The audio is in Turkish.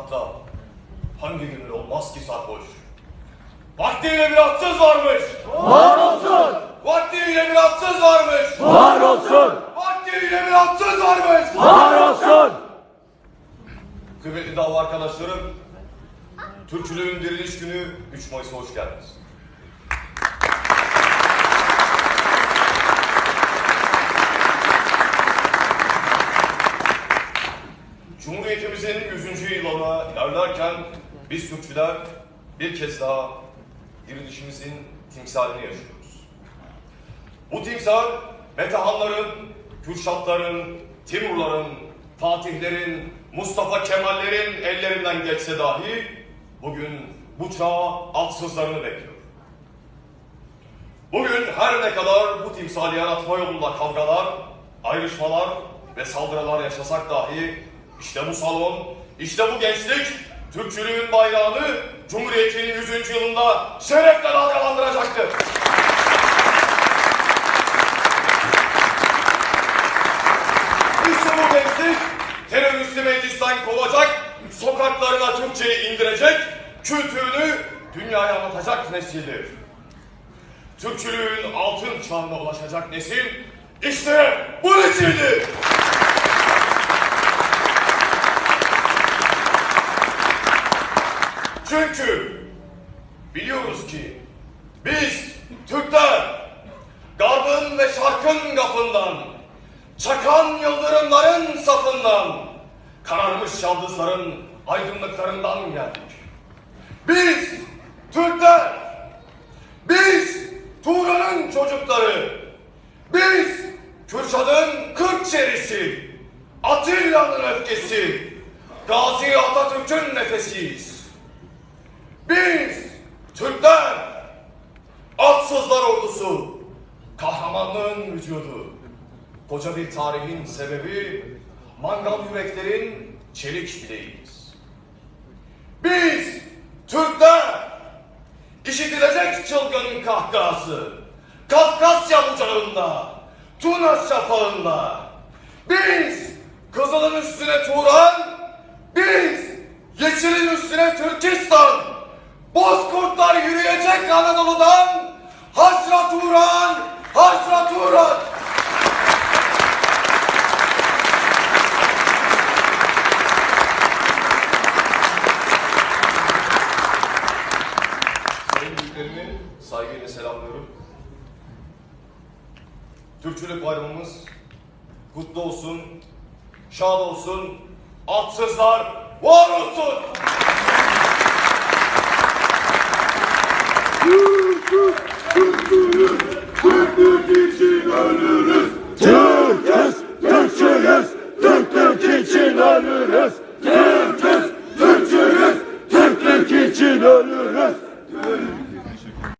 sokakta hangi gönül olmaz ki sarhoş? Vaktiyle bir atsız varmış. Var olsun! Vaktiyle bir atsız varmış. Var olsun! Vaktiyle bir atsız varmış. Var olsun! Kıymetli dava arkadaşlarım, Türkçülüğün diriliş günü 3 Mayıs'a hoş geldiniz. Cumhuriyetimizin 100. yılına ilerlerken biz Türkçüler bir kez daha dirilişimizin timsalini yaşıyoruz. Bu timsal Metehanların, Kürşatların, Timurların, Fatihlerin, Mustafa Kemallerin ellerinden geçse dahi bugün bu çağ atsızlarını bekliyor. Bugün her ne kadar bu timsali yaratma yolunda kavgalar, ayrışmalar ve saldırılar yaşasak dahi işte bu salon, işte bu gençlik Türkçülüğün bayrağını Cumhuriyet'in 100. yılında şerefle dalgalandıracaktır. İşte bu gençlik teröristi meclisten kovacak, sokaklarına Türkçeyi indirecek, kültürünü dünyaya anlatacak nesildir. Türkçülüğün altın çağına ulaşacak nesil işte bu nesildir. Çünkü biliyoruz ki biz Türkler Garbın ve Şarkın gafından, çakan yıldırımların safından, kararmış yıldızların aydınlıklarından geldik. Biz Türkler, biz Tuğra'nın çocukları, biz Kürşad'ın kırk çerisi, Atilla'nın öfkesi, Gazi Atatürk'ün nefesiyiz. Biz Türkler, atsızlar ordusu, kahramanlığın vücudu, koca bir tarihin sebebi, mangal yüreklerin çelik bileğiyiz. Biz Türkler, işitilecek çılgın kahkahası, Kafkasya bucağında, Tuna şafağında, biz Kızıl'ın üstüne Turan, biz Yeşil'in üstüne Türkistan, Anadolu'dan, Haşra Turan, Haşra Turan. Sayın büyüklerimi saygıyla selamlıyorum. Türkçülük bayramımız kutlu olsun, şad olsun, atsızlar var olsun. Türküz! Türkçüyüz! Türklük için ölürüz!